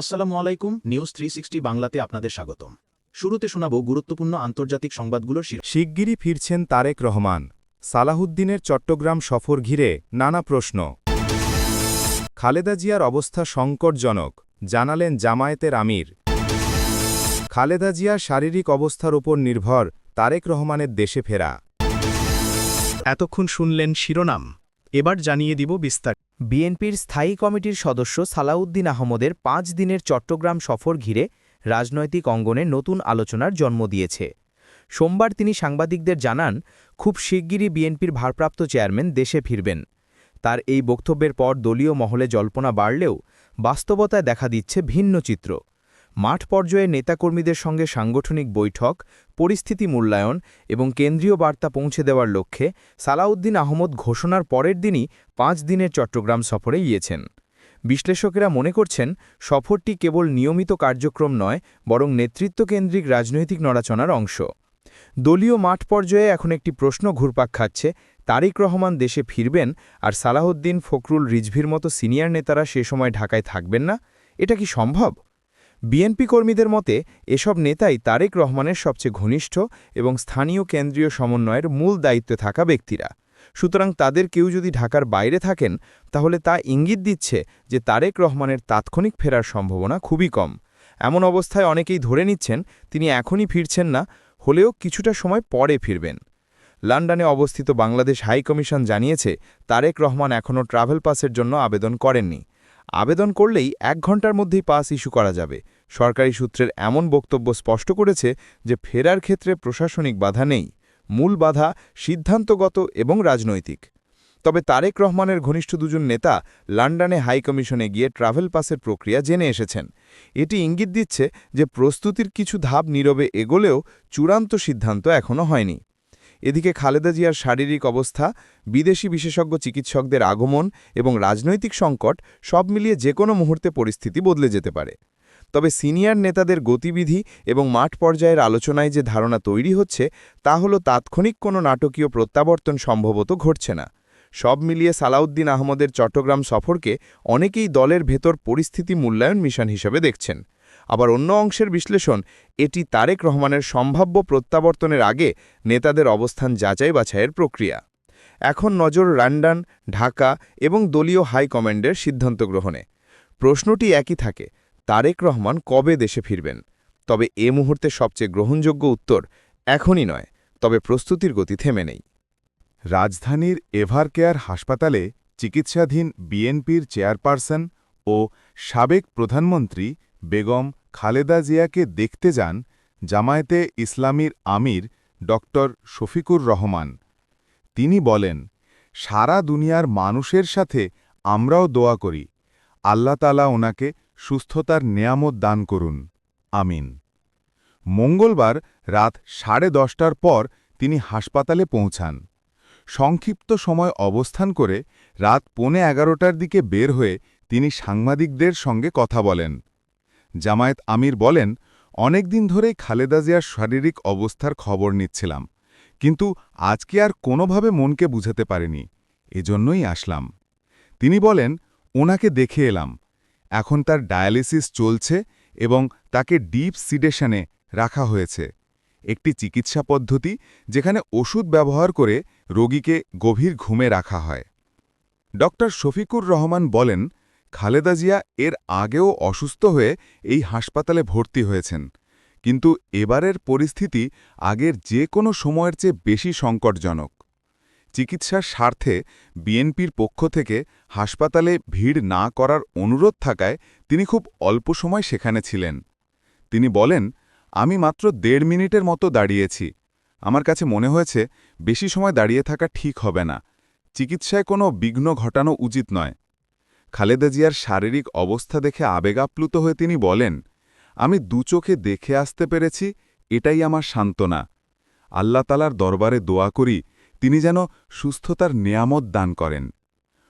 আসসালামু আলাইকুম news three sixty বাংলাতে আপনাদের স্বাগতম। শুরুতে শোনাব গুরুত্বপূর্ণ আন্তর্জাতিক সংবাদগুলোর শীর্ষ শিগগিরই ফিরছেন তারেক রহমান। সালাহুদ্দিনের চট্টগ্রাম সফর ঘিরে নানা প্রশ্ন। খালেদা জিয়ার অবস্থা সংকটজনক জানালেন জামায়াতের আমির। খালেদা জিয়ার শারীরিক অবস্থার উপর নির্ভর তারেক রহমানের দেশে ফেরা। এতক্ষণ শুনলেন শিরোনাম। এবার জানিয়ে দিব বিস্তার। বিএনপির স্থায়ী কমিটির সদস্য সালাউদ্দিন আহমদের পাঁচ দিনের চট্টগ্রাম সফর ঘিরে রাজনৈতিক অঙ্গনে নতুন আলোচনার জন্ম দিয়েছে। সোমবার তিনি সাংবাদিকদের জানান, খুব শিগগিরই বিএনপির ভারপ্রাপ্ত চেয়ারম্যান দেশে ফিরবেন। তার এই বক্তব্যের পর দলীয় মহলে জল্পনা বাড়লেও বাস্তবতায় দেখা দিচ্ছে ভিন্ন চিত্র। মাঠ পর্যায়ে নেতাকর্মীদের সঙ্গে সাংগঠনিক বৈঠক, পরিস্থিতি মূল্যায়ন এবং কেন্দ্রীয় বার্তা পৌঁছে দেওয়ার লক্ষ্যে সালাউদ্দিন আহমদ ঘোষণার পরের দিনই পাঁচ দিনের চট্টগ্রাম সফরে গিয়েছেন। বিশ্লেষকেরা মনে করছেন, সফরটি কেবল নিয়মিত কার্যক্রম নয়, বরং নেতৃত্বকেন্দ্রিক রাজনৈতিক নড়াচনার অংশ। দলীয় মাঠ পর্যায়ে এখন একটি প্রশ্ন ঘুরপাক খাচ্ছে, তারিক রহমান দেশে ফিরবেন আর সালাহউদ্দিন ফখরুল রিজভির মতো সিনিয়র নেতারা সে সময় ঢাকায় থাকবেন না? এটা কি সম্ভব? বিএনপি কর্মীদের মতে, এসব নেতাই তারেক রহমানের সবচেয়ে ঘনিষ্ঠ এবং স্থানীয় কেন্দ্রীয় সমন্বয়ের মূল দায়িত্বে থাকা ব্যক্তিরা। সুতরাং তাদের কেউ যদি ঢাকার বাইরে থাকেন, তাহলে তা ইঙ্গিত দিচ্ছে যে তারেক রহমানের তাৎক্ষণিক ফেরার সম্ভাবনা খুবই কম। এমন অবস্থায় অনেকেই ধরে নিচ্ছেন, তিনি এখনই ফিরছেন না, হলেও কিছুটা সময় পরে ফিরবেন। লন্ডনে অবস্থিত বাংলাদেশ হাই কমিশন জানিয়েছে, তারেক রহমান এখনও ট্রাভেল পাসের জন্য আবেদন করেননি। আবেদন করলেই এক ঘণ্টার মধ্যেই পাস ইস্যু করা যাবে। সরকারি সূত্রের এমন বক্তব্য স্পষ্ট করেছে যে ফেরার ক্ষেত্রে প্রশাসনিক বাধা নেই। মূল বাধা সিদ্ধান্তগত এবং রাজনৈতিক। তবে তারেক রহমানের ঘনিষ্ঠ দুজন নেতা লন্ডনে হাই কমিশনে গিয়ে ট্রাভেল পাসের প্রক্রিয়া জেনে এসেছেন। এটি ইঙ্গিত দিচ্ছে যে প্রস্তুতির কিছু ধাপ নীরবে এগোলেও চূড়ান্ত সিদ্ধান্ত এখনও হয়নি। এদিকে খালেদা জিয়ার শারীরিক অবস্থা, বিদেশি বিশেষজ্ঞ চিকিৎসকদের আগমন এবং রাজনৈতিক সংকট সব মিলিয়ে যে কোনো মুহূর্তে পরিস্থিতি বদলে যেতে পারে। তবে সিনিয়র নেতাদের গতিবিধি এবং মাঠ পর্যায়ের আলোচনায় যে ধারণা তৈরি হচ্ছে, তা হল তাৎক্ষণিক কোনো নাটকীয় প্রত্যাবর্তন সম্ভবত ঘটছে না। সব মিলিয়ে সালাউদ্দিন আহমদের চট্টগ্রাম সফরকে অনেকেই দলের ভেতর পরিস্থিতি মূল্যায়ন মিশন হিসেবে দেখছেন। আবার অন্য অংশের বিশ্লেষণ, এটি তারেক রহমানের সম্ভাব্য প্রত্যাবর্তনের আগে নেতাদের অবস্থান যাচাই বাছাইয়ের প্রক্রিয়া। এখন নজর রান্ডান, ঢাকা এবং দলীয় হাই কমান্ডের সিদ্ধান্ত গ্রহণে। প্রশ্নটি একই থাকে, তারেক রহমান কবে দেশে ফিরবেন? তবে এ মুহূর্তে সবচেয়ে গ্রহণযোগ্য উত্তর এখনই নয়, তবে প্রস্তুতির গতি থেমে নেই। রাজধানীর এভারকেয়ার হাসপাতালে চিকিৎসাধীন বিএনপির চেয়ারপারসন ও সাবেক প্রধানমন্ত্রী বেগম খালেদা জিয়াকে দেখতে যান জামায়াতে ইসলামীর আমির ড. শফিকুর রহমান। তিনি বলেন, সারা দুনিয়ার মানুষের সাথে আমরাও দোয়া করি। আল্লাতালা ওনাকে সুস্থতার নেয়ামত দান করুন। আমিন। মঙ্গলবার রাত সাড়ে দশটার পর তিনি হাসপাতালে পৌঁছান। সংক্ষিপ্ত সময় অবস্থান করে রাত পৌনে এগারোটার দিকে বের হয়ে তিনি সাংবাদিকদের সঙ্গে কথা বলেন। জামায়াত আমির বলেন অনেকদিন ধরেই খালেদা জিয়ার শারীরিক অবস্থার খবর নিচ্ছিলাম, কিন্তু আজকে আর কোনোভাবে মনকে বুঝাতে পারেনি, এজন্যই আসলাম। তিনি বলেন, ওনাকে দেখে এলাম। এখন তার ডায়ালিসিস চলছে এবং তাকে ডিপ সিডেশনে রাখা হয়েছে। একটি চিকিৎসা পদ্ধতি যেখানে ওষুধ ব্যবহার করে রোগীকে গভীর ঘুমে রাখা হয়। ড শফিকুর রহমান বলেন খালেদা জিয়া এর আগেও অসুস্থ হয়ে এই হাসপাতালে ভর্তি হয়েছেন। কিন্তু এবারের পরিস্থিতি আগের যে কোনো সময়ের চেয়ে বেশি সংকটজনক। চিকিৎসার স্বার্থে বিএনপির পক্ষ থেকে হাসপাতালে ভিড় না করার অনুরোধ থাকায় তিনি খুব অল্প সময় সেখানে ছিলেন। তিনি বলেন, আমি মাত্র দেড় মিনিটের মতো দাঁড়িয়েছি। আমার কাছে মনে হয়েছে, বেশি সময় দাঁড়িয়ে থাকা ঠিক হবে না। চিকিৎসায় কোনো বিঘ্ন ঘটানো উচিত নয়। খালেদা জিয়ার শারীরিক অবস্থা দেখে আবেগাপ্লুত হয়ে তিনি বলেন, আমি দু চোখে দেখে আসতে পেরেছি, এটাই আমার সান্ত্বনা। আল্লাতালার দরবারে দোয়া করি, তিনি যেন সুস্থতার নেয়ামত দান করেন।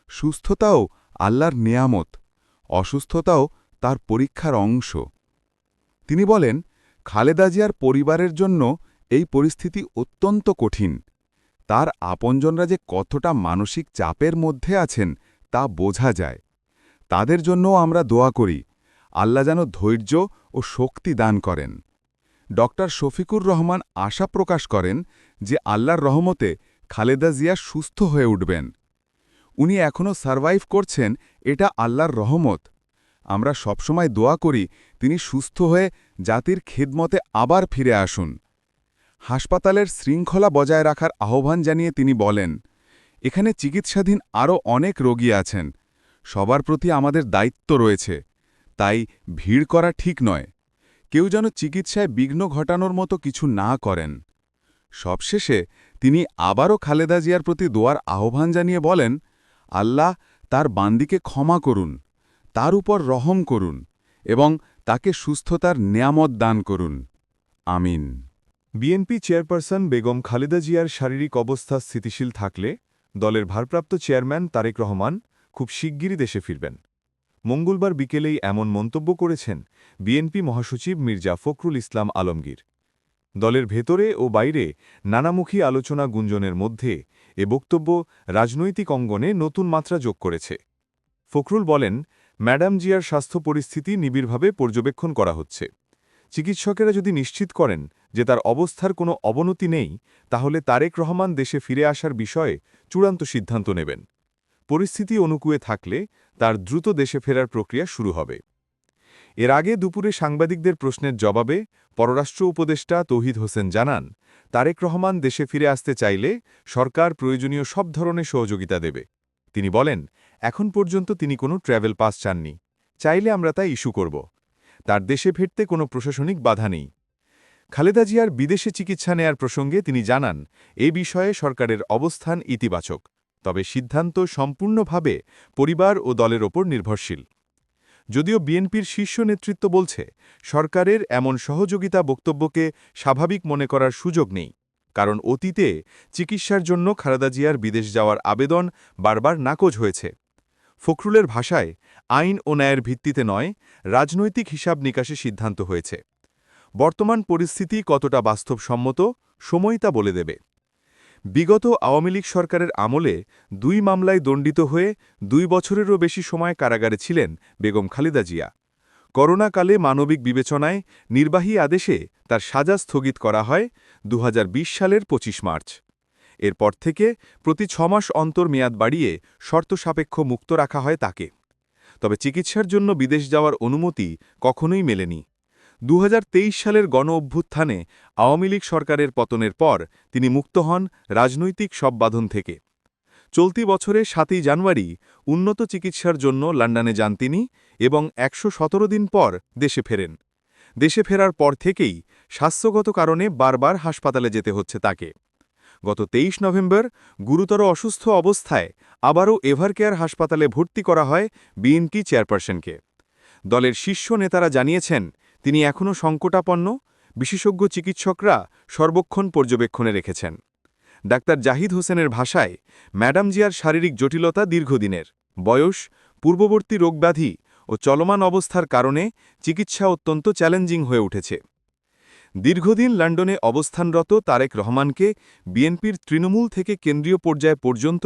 সুস্থতাও আল্লাহর নেয়ামত, অসুস্থতাও তার পরীক্ষার অংশ। তিনি বলেন, খালেদা জিয়ার পরিবারের জন্য এই পরিস্থিতি অত্যন্ত কঠিন। তার আপনজনরা যে কতটা মানসিক চাপের মধ্যে আছেন, তা বোঝা যায়। তাদের জন্যও আমরা দোয়া করি। আল্লাহ যেন ধৈর্য ও শক্তি দান করেন। ডক্টর শফিকুর রহমান আশা প্রকাশ করেন যে আল্লাহর রহমতে খালেদা জিয়া সুস্থ হয়ে উঠবেন। উনি এখনও সারভাইভ করছেন এটা আল্লাহর রহমত। আমরা সবসময় দোয়া করি তিনি সুস্থ হয়ে জাতির খেদমতে আবার ফিরে আসুন। হাসপাতালের শৃঙ্খলা বজায় রাখার আহ্বান জানিয়ে তিনি বলেন, এখানে চিকিৎসাধীন আরও অনেক রোগী আছেন। সবার প্রতি আমাদের দায়িত্ব রয়েছে। তাই ভিড় করা ঠিক নয়। কেউ যেন চিকিৎসায় বিঘ্ন ঘটানোর মতো কিছু না করেন। সবশেষে তিনি আবারও খালেদা জিয়ার প্রতি দোয়ার আহ্বান জানিয়ে বলেন, আল্লাহ তার বান্দিকে ক্ষমা করুন, তার উপর রহম করুন এবং তাকে সুস্থতার নিয়ামত দান করুন। আমিন। বিএনপি চেয়ারপারসন বেগম খালেদা জিয়ার শারীরিক অবস্থা স্থিতিশীল থাকলে দলের ভারপ্রাপ্ত চেয়ারম্যান তারেক রহমান খুব শিগগিরই দেশে ফিরবেন। মঙ্গলবার বিকেলেই এমন মন্তব্য করেছেন বিএনপি মহাসচিব মির্জা ফখরুল ইসলাম আলমগীর। দলের ভেতরে ও বাইরে নানামুখী আলোচনা গুঞ্জনের মধ্যে এ বক্তব্য রাজনৈতিক অঙ্গনে নতুন মাত্রা যোগ করেছে। ফখরুল বলেন, ম্যাডাম জিয়ার স্বাস্থ্য পরিস্থিতি নিবিড়ভাবে পর্যবেক্ষণ করা হচ্ছে। চিকিৎসকেরা যদি নিশ্চিত করেন যে তার অবস্থার কোনো অবনতি নেই, তাহলে তারেক রহমান দেশে ফিরে আসার বিষয়ে চূড়ান্ত সিদ্ধান্ত নেবেন। পরিস্থিতি অনুকূলে থাকলে তার দ্রুত দেশে ফেরার প্রক্রিয়া শুরু হবে। এর আগে দুপুরে সাংবাদিকদের প্রশ্নের জবাবে পররাষ্ট্র উপদেষ্টা তৌহিদ হোসেন জানান, তারেক রহমান দেশে ফিরে আসতে চাইলে সরকার প্রয়োজনীয় সব ধরনের সহযোগিতা দেবে। তিনি বলেন, এখন পর্যন্ত তিনি কোনো ট্র্যাভেল পাস চাননি। চাইলে আমরা তা ইস্যু করব। তার দেশে ফিরতে কোনো প্রশাসনিক বাধা নেই। খালেদা জিয়ার বিদেশে চিকিৎসা নেয়ার প্রসঙ্গে তিনি জানান, এ বিষয়ে সরকারের অবস্থান ইতিবাচক। তবে সিদ্ধান্ত সম্পূর্ণভাবে পরিবার ও দলের ওপর নির্ভরশীল। যদিও বিএনপির শীর্ষ নেতৃত্ব বলছে, সরকারের এমন সহযোগিতা বক্তব্যকে স্বাভাবিক মনে করার সুযোগ নেই, কারণ অতীতে চিকিৎসার জন্য খালেদা জিয়ার বিদেশ যাওয়ার আবেদন বারবার নাকচ হয়েছে। ফখরুলের ভাষায়, আইন ও ন্যায়ের ভিত্তিতে নয়, রাজনৈতিক হিসাব নিকাশে সিদ্ধান্ত হয়েছে। বর্তমান পরিস্থিতি কতটা বাস্তবসম্মত, সময় তা বলে দেবে। বিগত আওয়ামী লীগ সরকারের আমলে দুই মামলায় দণ্ডিত হয়ে দুই বছরেরও বেশি সময় কারাগারে ছিলেন বেগম খালেদা জিয়া। করোনাকালে মানবিক বিবেচনায় নির্বাহী আদেশে তার সাজা স্থগিত করা হয় দু হাজার বিশ সালের ২৫ মার্চ। এরপর থেকে প্রতি ছমাস অন্তর মেয়াদ বাড়িয়ে শর্ত সাপেক্ষ মুক্ত রাখা হয় তাকে। তবে চিকিৎসার জন্য বিদেশ যাওয়ার অনুমতি কখনোই মেলেনি। দু হাজার তেইশ সালের গণ অভ্যুত্থানে আওয়ামী লীগ সরকারের পতনের পর তিনি মুক্ত হন রাজনৈতিক সব বাঁধন থেকে। চলতি বছরে সাতই জানুয়ারি উন্নত চিকিৎসার জন্য লন্ডনে যান তিনি এবং একশো সতেরো দিন পর দেশে ফেরেন। দেশে ফেরার পর থেকেই স্বাস্থ্যগত কারণে বারবার হাসপাতালে যেতে হচ্ছে তাকে। গত তেইশ নভেম্বর গুরুতর অসুস্থ অবস্থায় আবারও এভারকেয়ার হাসপাতালে ভর্তি করা হয় বিএনপি চেয়ারপারসনকে। দলের শীর্ষ নেতারা জানিয়েছেন তিনি এখনও সংকটাপন্ন, বিশেষজ্ঞ চিকিৎসকরা সর্বক্ষণ পর্যবেক্ষণে রেখেছেন। ডাক্তার জাহিদ হোসেনের ভাষায়, ম্যাডাম জিয়ার শারীরিক জটিলতা দীর্ঘদিনের। বয়স, পূর্ববর্তী রোগব্যাধি ও চলমান অবস্থার কারণে চিকিৎসা অত্যন্ত চ্যালেঞ্জিং হয়ে উঠেছে। দীর্ঘদিন লন্ডনে অবস্থানরত তারেক রহমানকে বিএনপির তৃণমূল থেকে কেন্দ্রীয় পর্যায় পর্যন্ত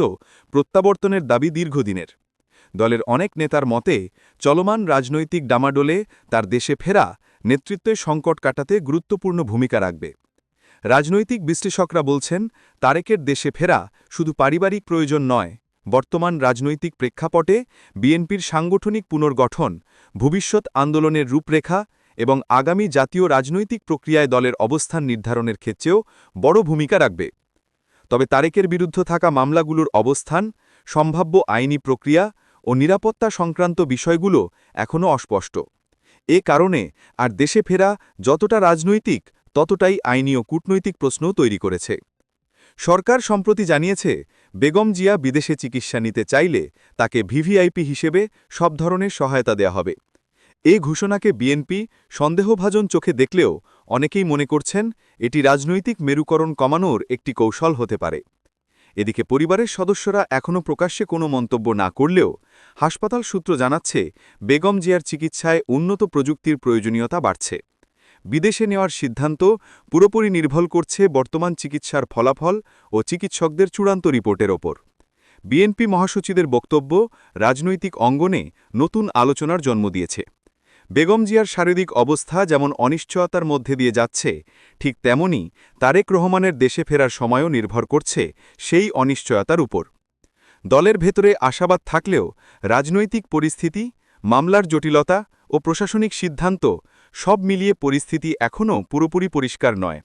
প্রত্যাবর্তনের দাবি দীর্ঘদিনের। দলের অনেক নেতার মতে, চলমান রাজনৈতিক ডামাডোলে তার দেশে ফেরা নেতৃত্বের সংকট কাটাতে গুরুত্বপূর্ণ ভূমিকা রাখবে। রাজনৈতিক বিশ্লেষকরা বলছেন, তারেকের দেশে ফেরা শুধু পারিবারিক প্রয়োজন নয়, বর্তমান রাজনৈতিক প্রেক্ষাপটে বিএনপির সাংগঠনিক পুনর্গঠন, ভবিষ্যৎ আন্দোলনের রূপরেখা এবং আগামী জাতীয় রাজনৈতিক প্রক্রিয়ায় দলের অবস্থান নির্ধারণের ক্ষেত্রেও বড় ভূমিকা রাখবে। তবে তারেকের বিরুদ্ধ থাকা মামলাগুলোর অবস্থান, সম্ভাব্য আইনি প্রক্রিয়া ও নিরাপত্তা সংক্রান্ত বিষয়গুলো এখনও অস্পষ্ট। এ কারণে আর দেশে ফেরা যতটা রাজনৈতিক, ততটাই আইনি ও কূটনৈতিক প্রশ্নও তৈরি করেছে। সরকার সম্প্রতি জানিয়েছে, বেগম জিয়া বিদেশে চিকিৎসা নিতে চাইলে তাকে ভিভিআইপি হিসেবে সব ধরনের সহায়তা দেয়া হবে। এ ঘোষণাকে বিএনপি সন্দেহভাজন চোখে দেখলেও অনেকেই মনে করছেন, এটি রাজনৈতিক মেরুকরণ কমানোর একটি কৌশল হতে পারে। এদিকে পরিবারের সদস্যরা এখনও প্রকাশ্যে কোনো মন্তব্য না করলেও হাসপাতাল সূত্র জানাচ্ছে, বেগম জিয়ার চিকিৎসায় উন্নত প্রযুক্তির প্রয়োজনীয়তা বাড়ছে। বিদেশে নেওয়ার সিদ্ধান্ত পুরোপুরি নির্ভর করছে বর্তমান চিকিৎসার ফলাফল ও চিকিৎসকদের চূড়ান্ত রিপোর্টের ওপর। বিএনপি মহাসচিবের বক্তব্য রাজনৈতিক অঙ্গনে নতুন আলোচনার জন্ম দিয়েছে। বেগম জিয়ার শারীরিক অবস্থা যেমন অনিশ্চয়তার মধ্যে দিয়ে যাচ্ছে, ঠিক তেমনি তারেক রহমানের দেশে ফেরার সময়ও নির্ভর করছে সেই অনিশ্চয়তার উপর। দলের ভেতরে আশাবাদ থাকলেও রাজনৈতিক পরিস্থিতি, মামলার জটিলতা ও প্রশাসনিক সিদ্ধান্ত সব মিলিয়ে পরিস্থিতি এখনও পুরোপুরি পরিষ্কার নয়।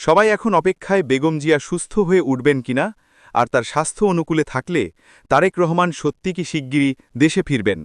সবাই এখন অপেক্ষায় বেগম জিয়া সুস্থ হয়ে উঠবেন কিনা আর তার স্বাস্থ্য অনুকূলে থাকলে তারেক রহমান সত্যি কি শিগগিরই দেশে ফিরবেন?